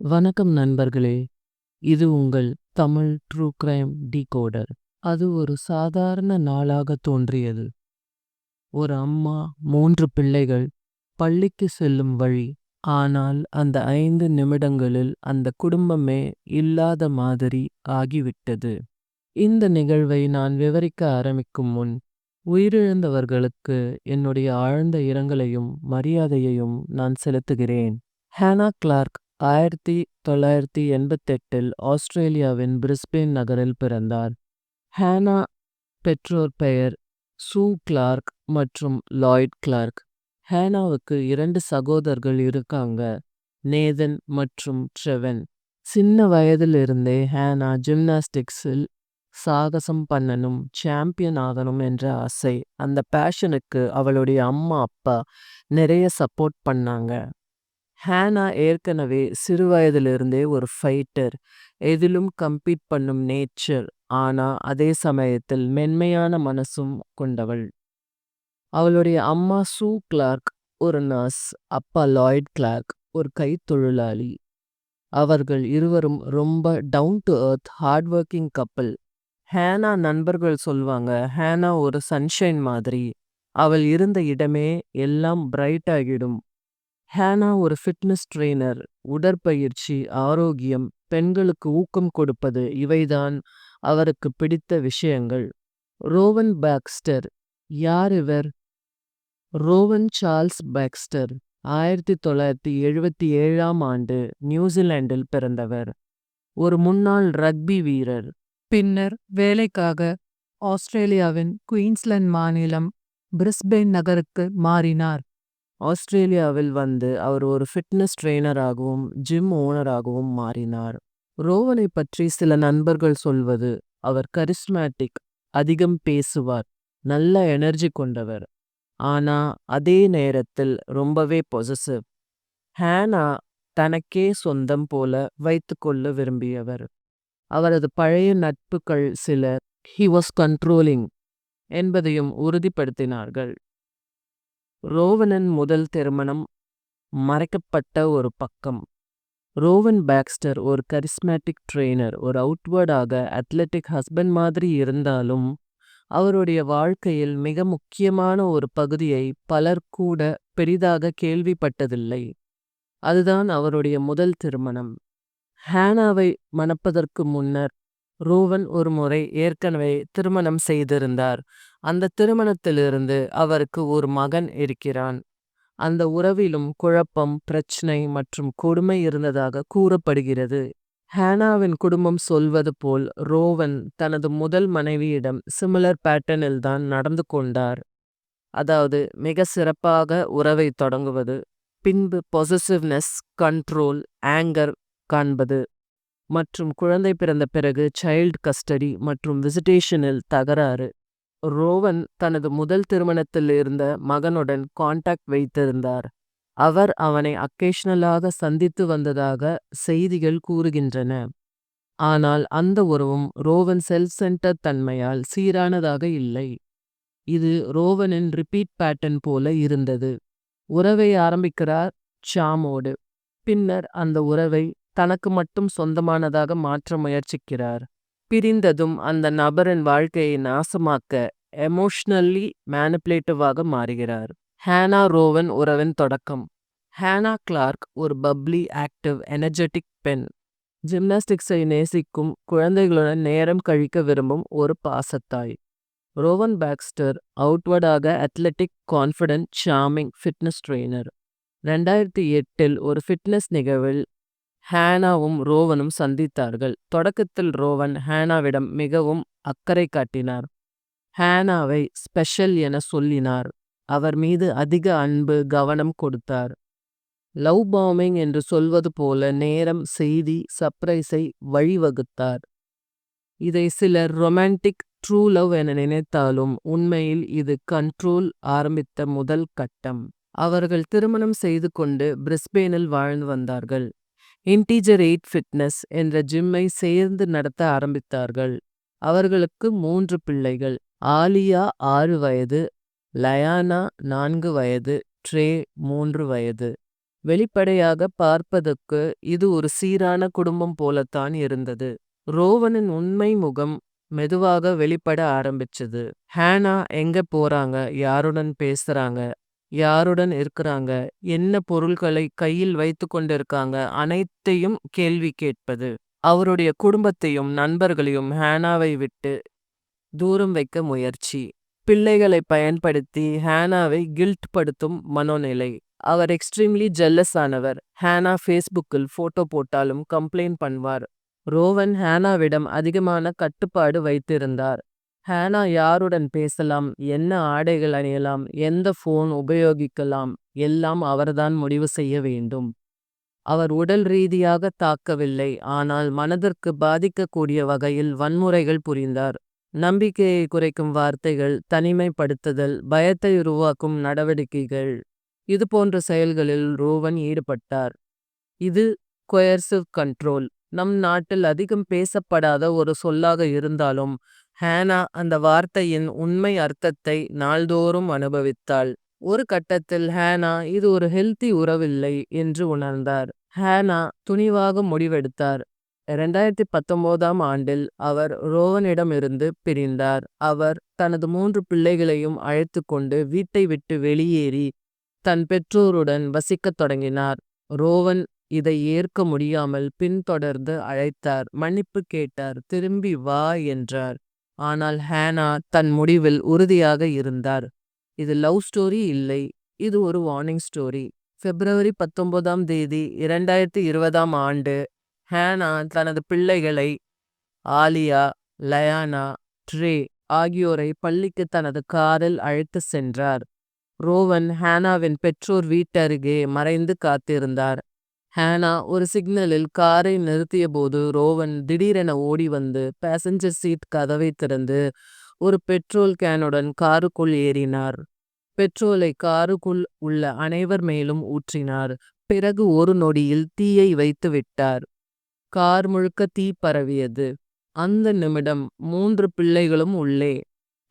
வணக்கம் நண்பர்களே. இது உங்கள் தமிழ் ட்ரூ கிரைம் டிகோடர் அது ஒரு சாதாரண நாளாக தோன்றியது. ஒரு அம்மா மூன்று பிள்ளைகள் பள்ளிக்கு செல்லும் வழி. ஆனால் அந்த ஐந்து நிமிடங்களில் அந்த குடும்பமே இல்லாத மாதிரி ஆகிவிட்டது. இந்த நிகழ்வை நான் விவரிக்க ஆரம்பிக்கும் முன் உயிரிழந்தவர்களுக்கு என்னுடைய ஆழ்ந்த இரங்கலையும் மரியாதையையும் நான் செலுத்துகிறேன். ஹேனா கிளார்க் ஆயிரத்தி தொள்ளாயிரத்தி எண்பத்தெட்டில் ஆஸ்திரேலியாவின் பிரிஸ்பேன் நகரில் பிறந்தார். ஹேனா பெற்றோர் பெயர் சூ கிளார்க் மற்றும் லாய்ட் கிளார்க். ஹேனாவுக்கு இரண்டு சகோதரர்கள் இருக்காங்க நேதன் மற்றும் ட்ரெவன். சின்ன வயதிலிருந்தே ஹேனா ஜிம்னாஸ்டிக்ஸில் சாகசம் பண்ணணும் சாம்பியன் ஆகணும் என்ற ஆசை. அந்த பேஷனுக்கு அவளுடைய அம்மா அப்பா நிறைய சப்போர்ட் பண்ணாங்க. ஹேனா ஏற்கனவே சிறுவயதிலிருந்தே ஒரு ஃபைட்டர். எதிலும் கம்பீட் பண்ணும் நேச்சர். ஆனா அதே சமயத்தில் மென்மையான மனசும் கொண்டவள். அவளுடைய அம்மா சூ கிளார்க் ஒரு நர்ஸ் அப்பா லாய்ட் கிளார்க் ஒரு கைத்தொழிலாளி. அவர்கள் இருவரும் ரொம்ப down to earth hard working couple. Hannah நண்பர்கள் சொல்வாங்க ஹேனா ஒரு சன்ஷைன் மாதிரி. அவள் இருந்த இடமே எல்லாம் பிரைட் ஆகிடும். ஹேனா ஒரு ஃபிட்னஸ் ட்ரெய்னர். உடற்பயிற்சி ஆரோக்கியம் பெண்களுக்கு ஊக்கம் கொடுப்பது இவைதான் அவருக்கு பிடித்த விஷயங்கள். ரோவன் பாக்ஸ்டர் யார் இவர்? ரோவன் சார்ல்ஸ் பாக்ஸ்டர் ஆயிரத்தி தொள்ளாயிரத்தி எழுபத்தி ஏழாம் ஆண்டு நியூசிலாண்டில் பிறந்தவர். ஒரு முன்னாள் ரக்பி வீரர். பின்னர் வேலைக்காக ஆஸ்திரேலியாவின் குயின்ஸ்லாந்து மாநிலம் பிரிஸ்பேன் நகருக்கு மாறினார். ஆஸ்திரேலியாவில் வந்து அவர் ஒரு ஃபிட்னஸ் ட்ரெய்னராகவும் ஜிம் ஓனராகவும் மாறினார். ரோவனை பற்றி சில நண்பர்கள் சொல்வது அவர் கரிஸ்மேட்டிக் அதிகம் பேசுவார் நல்ல எனர்ஜி கொண்டவர். ஆனா அதே நேரத்தில் ரொம்பவே பொசசிவ் ஹேனா தனக்கே சொந்தம் போல வைத்துக்கொள்ள விரும்பியவர். அவரது பழைய நட்புகள் சிலர் ஹி வாஸ் கண்ட்ரோலிங் என்பதையும் உறுதிப்படுத்தினார்கள். ரோவனின் முதல் திருமணம் மறைக்கப்பட்ட ஒரு பக்கம். ரோவன் பேக்ஸ்டர் ஒரு கரிஸ்மேட்டிக் ட்ரெய்னர் ஒரு அவுட்வர்டாக அத்லெட்டிக் ஹஸ்பண்ட் மாதிரி இருந்தாலும் அவருடைய வாழ்க்கையில் மிக முக்கியமான ஒரு பகுதியை பலர் கூட பெரிதாக கேள்விப்பட்டதில்லை. அதுதான் அவருடைய முதல் திருமணம். ஹேனாவை மணப்பதற்கு முன்னர் ரோவன் ஒரு முறை ஏற்கனவே திருமணம் செய்திருந்தார். அந்த திருமணத்திலிருந்து அவருக்கு ஒரு மகன் இருக்கிறான். அந்த உறவிலும் குழப்பம் பிரச்சனை மற்றும் கொடுமை இருந்ததாக கூறப்படுகிறது. ஹேனாவின் குடும்பம் சொல்வது போல் ரோவன் தனது முதல் மனைவியிடம் சிமிலர் பேட்டர்னில் தான் நடந்து கொண்டார். அதாவது மிக சிறப்பாக உறவை தொடங்குவது பின்பு பொசசிவ்னஸ் கண்ட்ரோல் ஆங்கர் காண்பது மற்றும் குழந்தை பிறந்த பிறகு சைல்டு கஸ்டடி மற்றும் விசிட்டேஷனில் தகராறு. ரோவன் தனது முதல் திருமணத்தில் இருந்த மகனுடன் காண்டாக்ட் வைத்திருந்தார். அவர் அவனை அக்கேஷனலாக சந்தித்து வந்ததாக செய்திகள் கூறுகின்றன. ஆனால் அந்த உறவும் ரோவன் செல்ஃப் சென்டர் தன்மையால் சீரானதாக இல்லை. இது ரோவனின் ரிப்பீட் பேட்டர்ன் போல இருந்தது. உறவை ஆரம்பிக்கிறார் சாமோடு பின்னர் அந்த உறவை தனக்கு மட்டும் சொந்தமானதாக மாற்ற முயற்சிக்கிறார். பிரிந்ததும் அந்த நபரின் வாழ்க்கையை நாசமாக்க எமோஷ்னல்லி மேனிப்புலேட்டிவாக மாறுகிறார். ஹேனா ரோவன் உறவின் தொடக்கம். ஹேனா கிளார்க் ஒரு பப்ளி ஆக்டிவ் எனர்ஜெட்டிக் பெண். ஜிம்னாஸ்டிக்ஸை நேசிக்கும் குழந்தைகளுடன் நேரம் கழிக்க விரும்பும் ஒரு பாசத்தாய். Rowan Baxter அவுட்வர்டாக athletic confident charming fitness trainer ரெண்டாயிரத்தி எட்டில் ஒரு ஃபிட்னஸ் நிகழ்வில் ஹேனாவும் ரோவனும் சந்தித்தார்கள். தொடக்கத்தில் ரோவன் ஹேனாவிடம் மிகவும் அக்கறை காட்டினார். ஹேனாவை ஸ்பெஷல் என சொல்லினார். அவர் மீது அதிக அன்பு கவனம் கொடுத்தார். லவ் பாம்பிங் என்று சொல்வது போல நேரம் செய்தி சர்ப்ரைஸை வழிவகுத்தார். இதை சிலர் ரொமான்டிக் ட்ரூ லவ் என நினைத்தாலும் உண்மையில் இது கண்ட்ரோல் ஆரம்பித்த முதல் கட்டம். அவர்கள் திருமணம் செய்து கொண்டு பிரிஸ்பேனில் வாழ்ந்து வந்தார்கள். இன்டீஜர் எயிட் ஃபிட்னஸ் என்ற ஜிம்மை சேர்ந்து நடத்த ஆரம்பித்தார்கள். அவர்களுக்கு மூன்று பிள்ளைகள். ஆலியா ஆறு வயது லயானா நான்கு வயது ட்ரே மூன்று வயது. வெளிப்படையாக பார்ப்பதற்கு இது ஒரு சீரான குடும்பம் போலத்தான் இருந்தது. ரோவனின் உண்மை முகம் மெதுவாக வெளிப்பட ஆரம்பிச்சது. ஹேனா எங்க போறாங்க? யாருடன் பேசுறாங்க? யாருடன் இருக்கிறாங்க? என்ன பொருள்களை கையில் வைத்து கொண்டிருக்காங்க? அனைத்தையும் கேள்வி கேட்பது. அவருடைய குடும்பத்தையும் நண்பர்களையும் ஹேனாவை விட்டு தூரம் வைக்க முயற்சி. பிள்ளைகளை பயன்படுத்தி ஹேனாவை கில்ட் படுத்தும் மனோநிலை. அவர் எக்ஸ்ட்ரீம்லி ஜெல்லஸ் ஆனவர். ஹேனா ஃபேஸ்புக்கில் ஃபோட்டோ போட்டாலும் கம்ப்ளைண்ட் பண்ணுவார். ரோவன் ஹேனாவிடம் அதிகமான கட்டுப்பாடு வைத்திருந்தார். ஹேனா யாருடன் பேசலாம்? என்ன ஆடைகள் அணியலாம்? எந்த ஃபோன் உபயோகிக்கலாம்? எல்லாம் அவர்தான் முடிவு செய்ய வேண்டும். அவர் உடல் ரீதியாக தாக்கவில்லை. ஆனால் மனதிற்கு பாதிக்கக்கூடிய வகையில் வன்முறைகள் புரிந்தார். நம்பிக்கையை குறைக்கும் வார்த்தைகள் தனிமைப்படுத்துதல் பயத்தை உருவாக்கும் நடவடிக்கைகள் இது போன்ற செயல்களில் ரோவன் ஈடுபட்டார். இது கொயர்சிவ் கண்ட்ரோல் நம் நாட்டில் அதிகம் பேசப்படாத ஒரு சொல்லாக இருந்தாலும் ஹேனா அந்த வார்த்தையின் உண்மை அர்த்தத்தை நாள்தோறும் அனுபவித்தாள். ஒரு கட்டத்தில் ஹேனா இது ஒரு ஹெல்த்தி உறவில்லை என்று உணர்ந்தார். ஹேனா துணிவாக முடிவெடுத்தார். இரண்டாயிரத்தி பத்தொன்பதாம் ஆண்டில் அவர் ரோவனிடமிருந்து பிரிந்தார். அவர் தனது மூன்று பிள்ளைகளையும் அழைத்து கொண்டு வீட்டை விட்டு வெளியேறி தன் பெற்றோருடன் வசிக்கத் தொடங்கினார். ரோவன் இதை ஏற்க முடியாமல் பின்தொடர்ந்து அழைத்தார். மன்னிப்பு கேட்டார் திரும்பி வா என்றார். ஆனால் ஹேனா தன் முடிவில் உறுதியாக இருந்தார். இது லவ் ஸ்டோரி இல்லை இது ஒரு வார்னிங் ஸ்டோரி. பிப்ரவரி பத்தொன்பதாம் தேதி இரண்டாயிரத்தி இருபதாம் ஆண்டு ஹேனா தனது பிள்ளைகளை ஆலியா லயானா ட்ரே ஆகியோரை பள்ளிக்கு தனது காரில் அழைத்து சென்றார். ரோவன் ஹேனாவின் பெற்றோர் வீட்டருகே மறைந்து காத்திருந்தார். ஹேனா ஒரு சிக்னலில் காரை நிறுத்தியபோது ரோவன் திடீரென ஓடி வந்து பேசஞ்சர் சீட் கதவை திறந்து ஒரு பெட்ரோல் கேனுடன் காருக்குள் ஏறினார். பெட்ரோலை காருக்குள் உள்ள அனைவர் மேலும் ஊற்றினார். பிறகு ஒரு நொடியில் தீயை வைத்து விட்டார் கார் முழுக்க தீ பரவியது. அந்த நிமிடம் மூன்று பிள்ளைகளும் உள்ளே.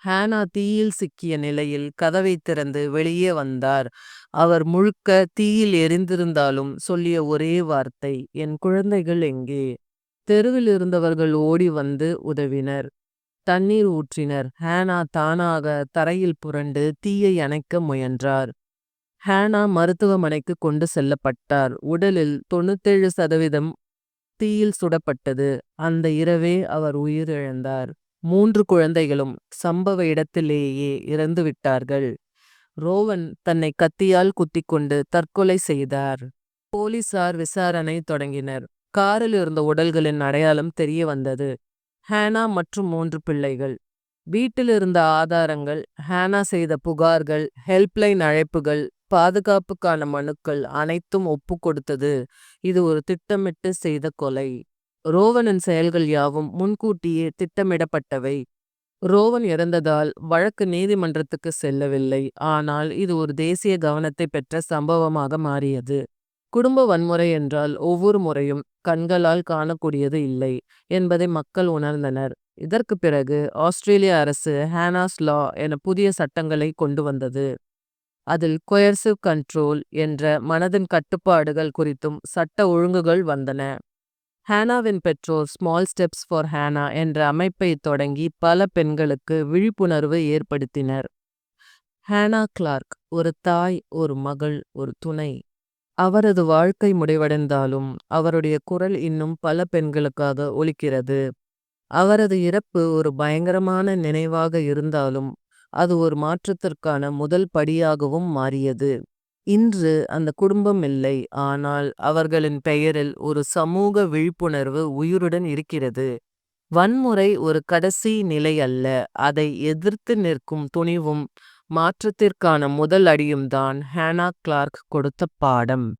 ஹேனா தீயில் சிக்கிய நிலையில் கதவை திறந்து வெளியே வந்தார். அவர் முழுக்க தீயில் எரிந்திருந்தாலும் சொல்லிய ஒரே வார்த்தை என் குழந்தைகள் எங்கே தெருவில் இருந்தவர்கள் ஓடி வந்து உதவினர். தண்ணீர் ஊற்றினர். ஹேனா தானாக தரையில் புரண்டு தீயை அணைக்க முயன்றார். ஹேனா மருத்துவமனைக்கு கொண்டு செல்லப்பட்டார். உடலில் தொண்ணூத்தேழு சதவீதம் தீயில் சுடப்பட்டது. அந்த இரவே அவர் உயிரிழந்தார். மூன்று குழந்தைகளும் சம்பவ இடத்திலேயே இறந்து விட்டார்கள். ரோவன் தன்னை கத்தியால் குத்திக்கொண்டு தற்கொலை செய்தார். போலீசார் விசாரணை தொடங்கினர். காரில் இருந்த உடல்களின் அடையாளம் தெரிய வந்தது. ஹேனா மற்றும் மூன்று பிள்ளைகள். வீட்டிலிருந்த ஆதாரங்கள் ஹேனா செய்த புகார்கள் ஹெல்ப்லைன் அழைப்புகள் பாதுகாப்புக்கான மனுக்கள் அனைத்தும் ஒப்பு கொடுத்தது. இது ஒரு திட்டமிட்டு செய்த கொலை. ரோவனின் செயல்கள் யாவும் முன்கூட்டியே திட்டமிடப்பட்டவை. ரோவன் இறந்ததால் வழக்கு நீதிமன்றத்துக்கு செல்லவில்லை. ஆனால் இது ஒரு தேசிய கவனத்தை பெற்ற சம்பவமாக மாறியது. குடும்ப வன்முறை என்றால் ஒவ்வொரு முறையும் கண்களால் காணக்கூடியது இல்லை என்பதை மக்கள் உணர்ந்தனர். இதற்கு பிறகு ஆஸ்திரேலிய அரசு ஹேனாஸ் லா என புதிய சட்டங்களை கொண்டு வந்தது. அதில் கொயர்சிவ் கண்ட்ரோல் என்ற மனதின் கட்டுப்பாடுகள் குறித்தும் சட்ட ஒழுங்குகள் வந்தன. ஹேனாவின் பெற்றோர் ஸ்மால் ஸ்டெப்ஸ் ஃபார் ஹேனா என்ற அமைப்பை தொடங்கி பல பெண்களுக்கு விழிப்புணர்வு ஏற்படுத்தினர். ஹேனா கிளார்க் ஒரு தாய் ஒரு மகள் ஒரு துணை. அவரது வாழ்க்கை முடிவடைந்தாலும் அவருடைய குரல் இன்னும் பல பெண்களுக்காக ஒலிக்கிறது. அவரது இறப்பு ஒரு பயங்கரமான நினைவாக இருந்தாலும் அது ஒரு மாற்றத்திற்கான முதல் படியாகவும் மாறியது. இன்று அந்த குடும்பம் இல்லை ஆனால் அவர்களின் பெயரில் ஒரு சமூக விழிப்புணர்வு உயிருடன் இருக்கிறது. வன்முறை ஒரு கடைசி நிலை அல்ல அதை எதிர்த்து நிற்கும் துணிவும் மாற்றத்திற்கான முதல் அடியும் தான் ஹேனா கிளார்க் கொடுத்த பாடம்.